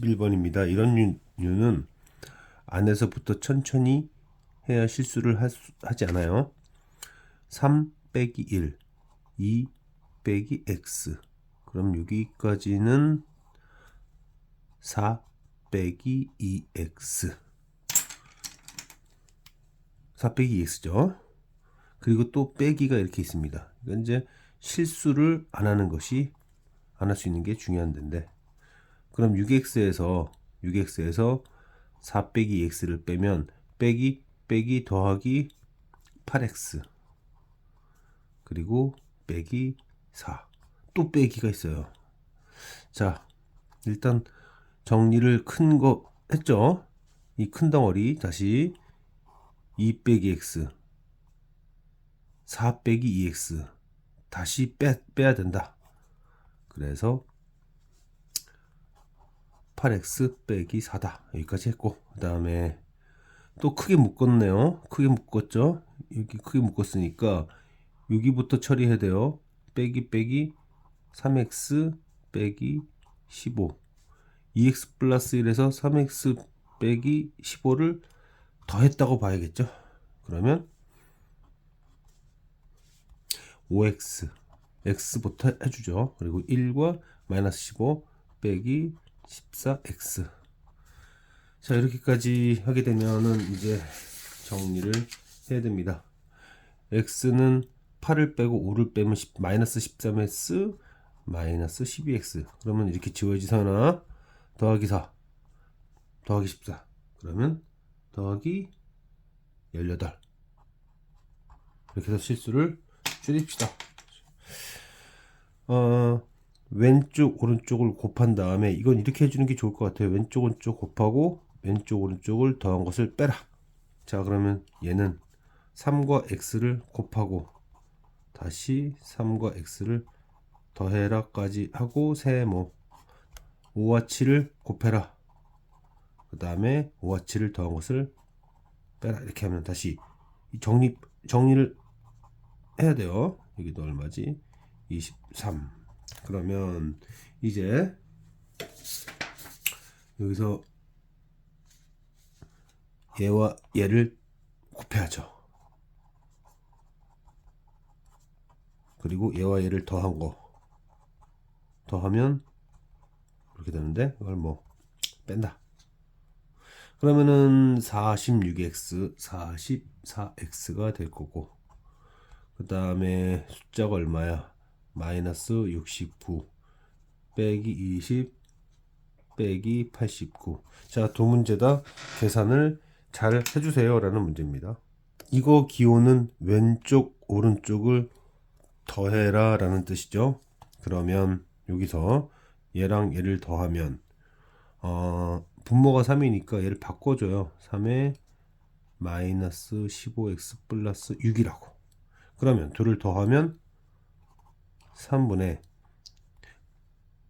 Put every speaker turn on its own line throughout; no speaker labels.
11번입니다. 이런 류는 안에서부터 천천히 해야 실수를 하지 않아요. 3 빼기 1, 2 빼기 x. 그럼 여기까지는 4 빼기 2x. 4 빼기 2x죠. 그리고 또 빼기가 이렇게 있습니다. 이건 이제 실수를 안 하는 것이 안 할 수 있는 게 중요한 데인데 그럼 6x에서 6x에서 4 빼기 x를 빼면 빼기 빼기 더하기 8x 그리고 빼기 4 또 빼기가 있어요. 자 일단 정리를 큰 거 했죠. 이 큰 덩어리 다시 2 빼기 x 4 빼기 2x 다시 빼, 빼야 된다. 그래서 8x 빼기 4다. 여기까지 했고 그 다음에 또 크게 묶었네요. 크게 묶었죠. 여기 크게 묶었으니까 여기부터 처리해야 돼요. 빼기 빼기 3x 빼기 15 2x 플러스 1에서 3x 빼기 15를 더했다고 봐야겠죠. 그러면 5x x부터 해주죠. 그리고 1과 마이너스 15 빼기 14x 자 이렇게까지 하게 되면은 이제 정리를 해야 됩니다. x는 8을 빼고 5를 빼면 10, 마이너스 13x 마이너스 12x 그러면 이렇게 지워지잖아. 더하기 4 더하기 14 그러면 더하기 18 이렇게 해서 실수를 줄입시다. 어, 왼쪽 오른쪽을 곱한 다음에 이건 이렇게 해주는 게 좋을 것 같아요. 왼쪽 오른쪽 곱하고 왼쪽 오른쪽을 더한 것을 빼라. 자 그러면 얘는 3과 x를 곱하고 다시 3과 x를 더해라까지 하고 세모 5와 7을 곱해라. 그 다음에 5와 7을 더한 것을 빼라. 이렇게 하면 다시 이 정리 정리를 해야 돼요. 여기도 얼마지? 23. 그러면 이제 여기서 얘와 얘를 곱해야죠. 그리고 얘와 얘를 더한 거 더하면 이렇게 되는데 이걸 뭐 뺀다. 그러면은 46x 44x가 될 거고 그 다음에 숫자가 얼마야? 마이너스 69 빼기 20 빼기 89. 자, 두 문제 다 계산을 잘 해주세요. 라는 문제입니다. 이거 기호는 왼쪽, 오른쪽을 더해라 라는 뜻이죠. 그러면 여기서 얘랑 얘를 더하면, 어, 분모가 3이니까 얘를 바꿔줘요. 3에 마이너스 15x 플러스 6이라고. 그러면 둘을 더하면 3분의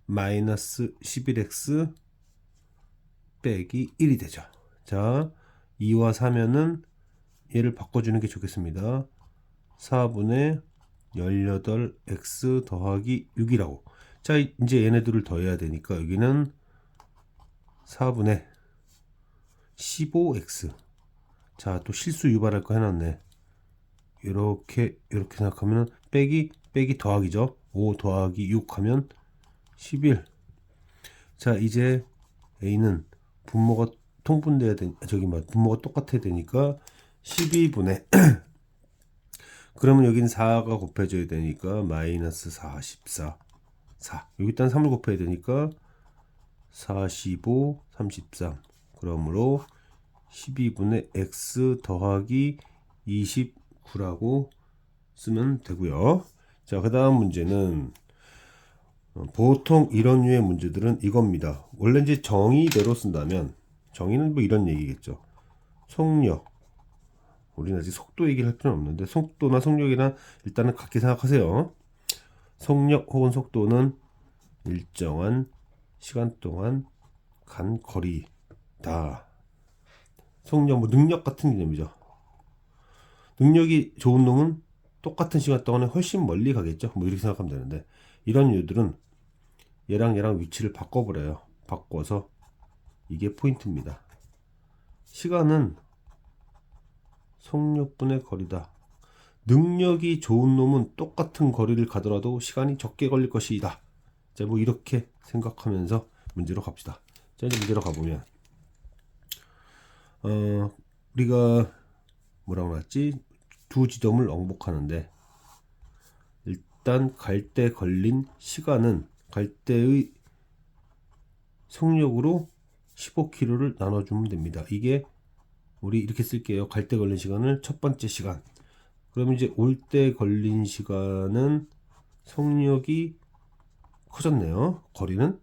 마이너스 11x 빼기 1이 되죠. 자, 2와 4면은 얘를 바꿔주는 게 좋겠습니다. 4분의 18x 더하기 6이라고. 자, 이제 얘네들을 더해야 되니까 여기는 4분의 15x. 자, 또 실수 유발할 거 해놨네. 이렇게 이렇게 생각하면 빼기 빼기 더하기죠. 5 더하기 6 하면 11. 자 이제 a는 분모가 통분돼야 되 저기 뭐 분모가 똑같아야 되니까 12분의 그러면 여기는 4가 곱해져야 되니까 마이너스 44 4 여기 일단 3을 곱해야 되니까 45 33 그러므로 12분의 x 더하기 29라고 쓰면 되고요. 자, 그 다음 문제는 어, 보통 이런 류의 문제들은 이겁니다. 원래 이제 정의대로 쓴다면 정의는 뭐 이런 얘기겠죠. 속력. 우리는 아직 속도 얘기를 할 필요는 없는데 속도나 속력이나 일단은 같게 생각하세요. 속력 혹은 속도는 일정한 시간 동안 간 거리다. 속력, 뭐 능력 같은 개념이죠. 능력이 좋은 놈은 똑같은 시간 동안에 훨씬 멀리 가겠죠. 뭐 이렇게 생각하면 되는데 이런 이유들은 얘랑 얘랑 위치를 바꿔버려요. 바꿔서 이게 포인트입니다. 시간은 속력분의 거리다. 능력이 좋은 놈은 똑같은 거리를 가더라도 시간이 적게 걸릴 것이다. 자, 뭐 이렇게 생각하면서 문제로 갑시다. 자, 이제 문제로 가보면, 어, 우리가 뭐라고 했지? 두 지점을 왕복하는데, 일단 갈 때 걸린 시간은 갈 때의 속력으로 15km를 나눠주면 됩니다. 이게 우리 이렇게 쓸게요. 갈 때 걸린 시간을 첫 번째 시간. 그럼 이제 올 때 걸린 시간은 속력이 커졌네요. 거리는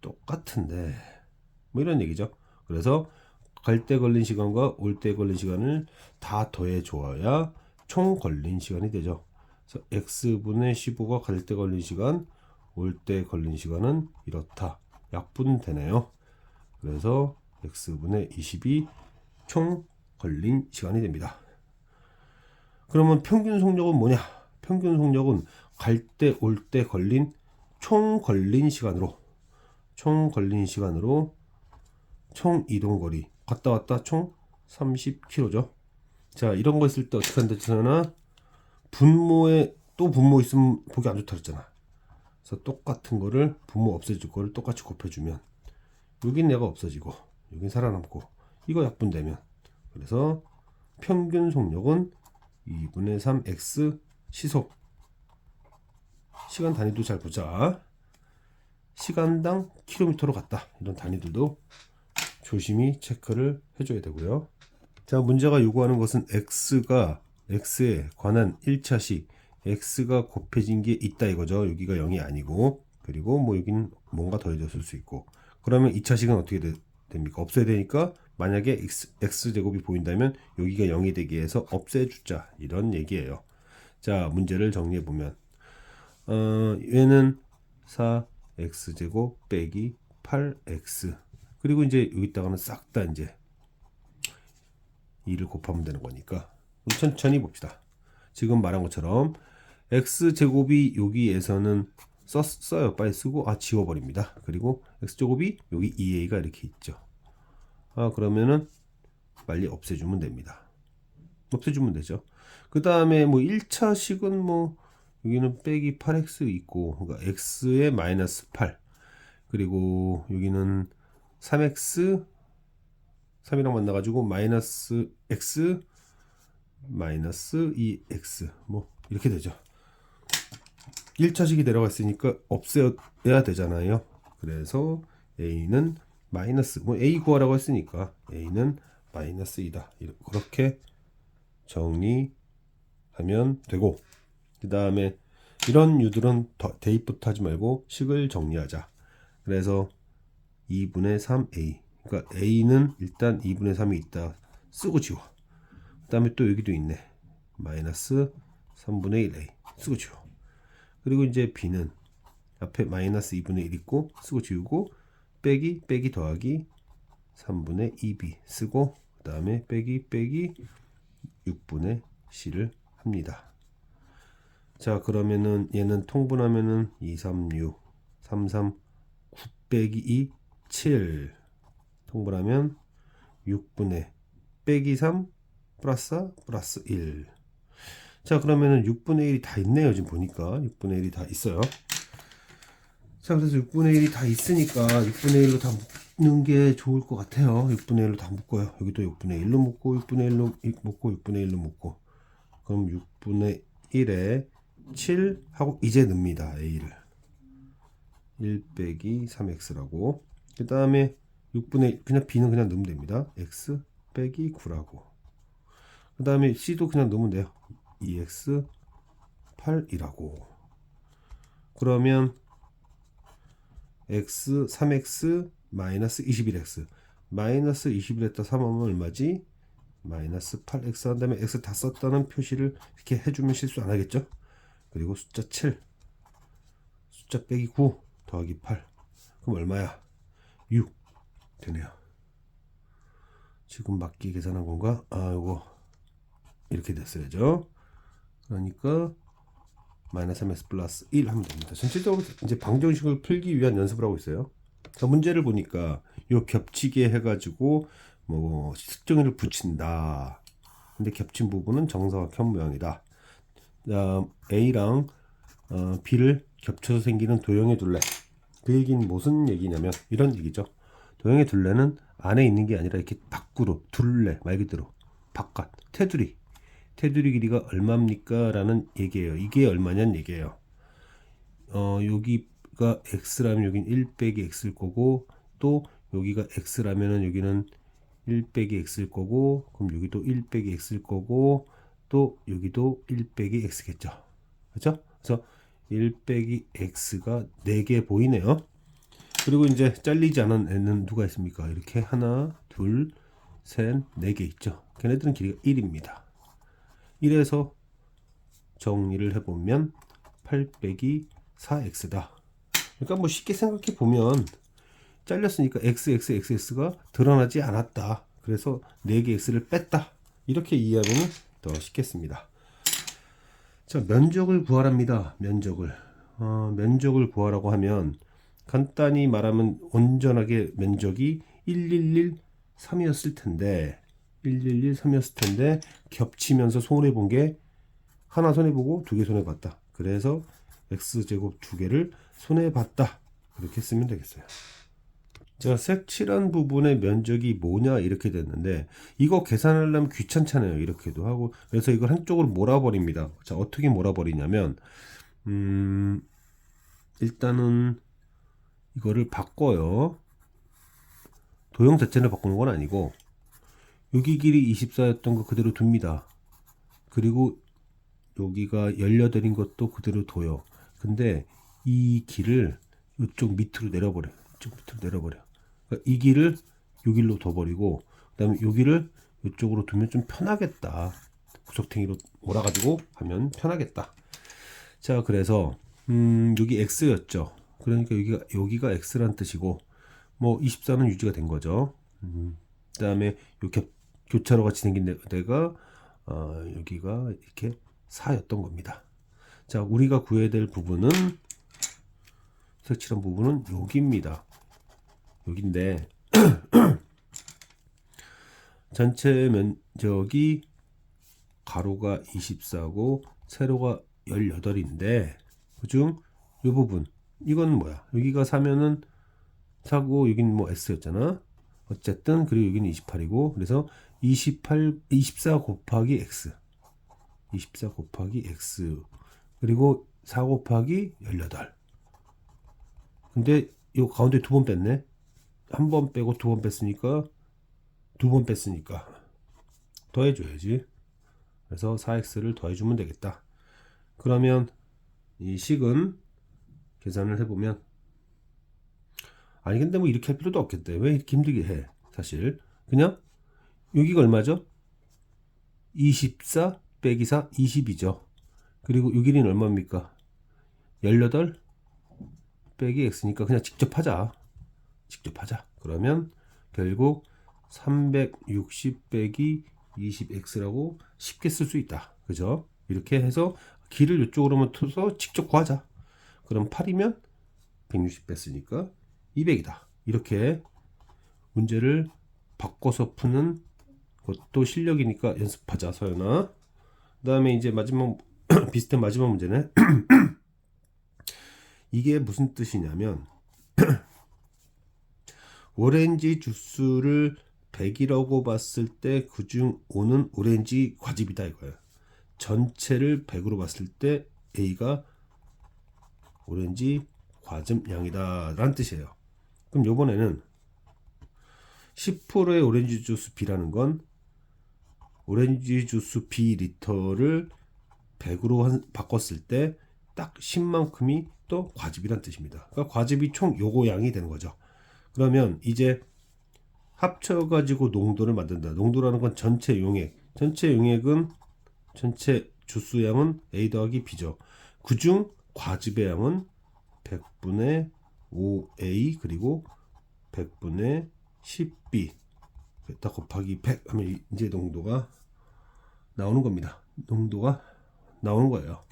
똑같은데 뭐 이런 얘기죠. 그래서 갈 때 걸린 시간과 올 때 걸린 시간을 다 더해 줘야 총 걸린 시간이 되죠. 그래서 x분의 15가 갈 때 걸린 시간, 올 때 걸린 시간은 이렇다. 약분 되네요. 그래서 x분의 20이 총 걸린 시간이 됩니다. 그러면 평균 속력은 뭐냐? 평균 속력은 갈 때, 올 때 걸린 총 걸린 시간으로 총 걸린 시간으로 총 이동 거리 갔다 왔다 총 30km죠. 자, 이런 거 있을 때 어떻게 한다잖아? 분모에 또 분모 있으면 보기 안 좋다 그랬잖아. 그래서 똑같은 거를 분모 없애줄 거를 똑같이 곱해주면 여긴 내가 없어지고 여긴 살아남고 이거 약분되면 그래서 평균 속력은 2분의 3x 시속 시간 단위도 잘 보자 시간당 킬로미터로 갔다 이런 단위들도 조심히 체크를 해줘야 되고요. 자 문제가 요구하는 것은 x가 x에 관한 1차식 x가 곱해진 게 있다 이거죠. 여기가 0이 아니고. 그리고 뭐 여긴 뭔가 더해졌을 수 있고. 그러면 2차식은 어떻게 되, 됩니까? 없어야 되니까 만약에 x, x제곱이 보인다면 여기가 0이 되게 해서 없애주자 이런 얘기예요. 자 문제를 정리해 보면 어, 얘는 4x제곱 빼기 8x 그리고 이제 여기다가는 싹 다 이제 2를 곱하면 되는 거니까 천천히 봅시다. 지금 말한 것처럼 x제곱이 여기에서는 썼, 써요. 빨리 쓰고 아 지워버립니다. 그리고 x제곱이 여기 2a가 이렇게 있죠. 아 그러면은 빨리 없애주면 됩니다. 없애주면 되죠. 그 다음에 뭐 1차식은 뭐 여기는 빼기 8x 있고 그러니까 x에 마이너스 8 그리고 여기는 3x 3이랑 만나가지고 마이너스 x 마이너스 2x 뭐 이렇게 되죠. 1차식이 내려갔으니까 없애야 되잖아요. 그래서 a는 마이너스 뭐 a 구하라고 했으니까 a는 마이너스 2다. 그렇게 정리하면 되고 그 다음에 이런 유들은 더, 대입부터 하지 말고 식을 정리하자. 그래서 2분의 3a 그러니까 a는 일단 2분의 3이 있다. 쓰고 지워. 그 다음에 또 여기도 있네. 마이너스 3분의 1a 쓰고 지워. 그리고 이제 b는 앞에 마이너스 2분의 1 있고 쓰고 지우고 빼기 빼기 더하기 3분의 2b 쓰고 그 다음에 빼기 빼기 6분의 c를 합니다. 자 그러면은 얘는 통분하면은 2, 3, 6, 3, 3, 9 빼기 2, 7 통분하면 6분의 빼기 3 플러스 플러스 1. 자 그러면은 6분의 1이 다 있네요 지금 보니까 6분의 1이 다 있어요. 자 그래서 6분의 1이 다 있으니까 6분의 1로 다 묶는 게 좋을 것 같아요. 6분의 1로 다 묶어요. 여기도 6분의 1로 묶고 6분의 1로 묶고 6분의 1로 묶고 그럼 6분의 1에 7 하고 이제 넣습니다. a를 1 빼기 3x라고 그 다음에 6분의 그냥 b는 그냥 넣으면 됩니다. x 빼기 9라고 그 다음에 c도 그냥 넣으면 돼요. 2x 8이라고 그러면 x 3x 마이너스 21x 마이너스 21에다 3하면 얼마지? 마이너스 8x 한 다음에 x 다 썼다는 표시를 이렇게 해주면 실수 안 하겠죠? 그리고 숫자 7 숫자 빼기 9 더하기 8 그럼 얼마야? 6 되네요 지금 맞게 계산한 건가? 아 요거 이렇게 됐어야죠 그러니까 마이너스 3x 플러스 1 하면 됩니다 전체적으로 이제 방정식을 풀기 위한 연습을 하고 있어요 자, 문제를 보니까 요 겹치게 해가지고 뭐 특정인을 붙인다. 근데 겹친 부분은 정사각형 모양이다. 자, A랑 어, B를 겹쳐서 생기는 도형의 둘레. 그 얘기는 무슨 얘기냐면 이런 얘기죠. 도형의 둘레는 안에 있는 게 아니라 이렇게 밖으로 둘레 말 그대로 바깥 테두리 테두리 길이가 얼마입니까? 라는 얘기예요. 이게 얼마냐는 얘기예요. 어, 여기가 x라면 여긴 1 빼기 x일 거고 또 여기가 x라면은 여기는 1 빼기 x일 거고 그럼 여기도 1 빼기 x일 거고 또 여기도 1 빼기 x겠죠. 그렇죠? 그래서 1 빼기 x가 4개 보이네요. 그리고 이제 잘리지 않은 애는 누가 있습니까? 이렇게 하나, 둘, 셋, 네 개 있죠. 걔네들은 길이가 1입니다. 1에서 정리를 해보면 8 빼기 4x다. 그러니까 뭐 쉽게 생각해 보면 잘렸으니까 x, x, x가 드러나지 않았다. 그래서 4개 x를 뺐다. 이렇게 이해하면 더 쉽겠습니다. 자, 면적을 구하랍니다. 면적을. 어, 면적을 구하라고 하면 간단히 말하면 온전하게 면적이 1113이었을 텐데 1113이었을 텐데 겹치면서 손해 본 게 하나 손해 보고 두 개 손해 봤다. 그래서 x 제곱 두 개를 손해 봤다. 이렇게 쓰면 되겠어요. 자, 색칠한 부분의 면적이 뭐냐 이렇게 됐는데 이거 계산하려면 귀찮잖아요. 이렇게도 하고 그래서 이걸 한쪽으로 몰아버립니다. 자, 어떻게 몰아버리냐면 음, 일단은 이거를 바꿔요. 도형 자체를 바꾸는 건 아니고 여기 길이 24였던 거 그대로 둡니다. 그리고 여기가 18인 것도 그대로 둬요. 근데 이 길을 이쪽 밑으로 내려버려. 이쪽 밑으로 내려버려. 그러니까 이 길을 요 길로 둬버리고 그다음에 요 길을 이쪽으로 두면 좀 편하겠다. 구석탱이로 몰아가지고 하면 편하겠다. 자, 그래서 음, 여기 x였죠. 그러니까 여기가 여기가 x란 뜻이고 뭐 24는 유지가 된 거죠. 음, 그다음에 요 겹, 교차로 같이 생긴 데- 데가 어, 여기가 이렇게 4였던 겁니다. 자, 우리가 구해야 될 부분은 색칠한 부분은 여기입니다. 여기인데 전체 면적이 가로가 24고 세로가 18인데 그중 이 부분 이건 뭐야? 여기가 4면은 4고 여기는 뭐 S였잖아. 어쨌든 그리고 여기는 28이고 그래서 28 24 곱하기 x 24 곱하기 x 그리고 4 곱하기 18 근데 이 가운데 두 번 뺐네 한 번 빼고 두 번 뺐으니까 두 번 뺐으니까 더해줘야지. 그래서 4x를 더해주면 되겠다. 그러면 이 식은 계산을 해보면 아니 근데 뭐 이렇게 할 필요도 없겠대. 왜 이렇게 힘들게 해 사실. 그냥 여기가 얼마죠? 24 빼기 4 20이죠. 그리고 여기는 얼마입니까? 18 빼기 x니까 그냥 직접 하자 직접 하자 그러면 결국 360 빼기 20x라고 쉽게 쓸 수 있다 그죠? 이렇게 해서 길을 이쪽으로만 터서 직접 구하자 그럼 8이면 160 뺐으니까 200이다. 이렇게 문제를 바꿔서 푸는 것도 실력이니까 연습하자, 서연아. 그 다음에 이제 마지막, 비슷한 마지막 문제는 이게 무슨 뜻이냐면 오렌지 주스를 100이라고 봤을 때 그중 5는 오렌지 과즙이다 이거예요. 전체를 100으로 봤을 때 A가 오렌지 과즙 양이다 라는 뜻이에요. 그럼 요번에는 10%의 오렌지 주스 B라는 건 오렌지 주스 B 리터를 100으로 한, 바꿨을 때 딱 10만큼이 또 과즙이란 뜻입니다. 그러니까 과즙이 총 요거 양이 되는 거죠. 그러면 이제 합쳐가지고 농도를 만든다. 농도라는 건 전체 용액. 전체 용액은 전체 주스 양은 A 더하기 B죠. 그중 과즙의 양은 100분의 5A 그리고 100분의 10B 다 곱하기 100 하면 이제 농도가 나오는 겁니다. 농도가 나오는 거예요.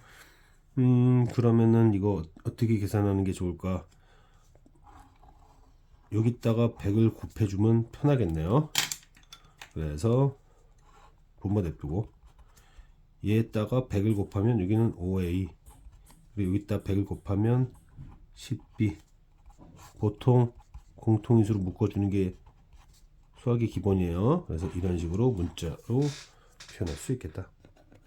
음, 그러면은 이거 어떻게 계산하는 게 좋을까? 여기다가 100을 곱해주면 편하겠네요. 그래서 분모 냅두고 얘에다가 100을 곱하면 여기는 5a 그리고 여기다 100을 곱하면 10b 보통 공통인수로 묶어주는 게 수학의 기본이에요. 그래서 이런 식으로 문자로 표현할 수 있겠다.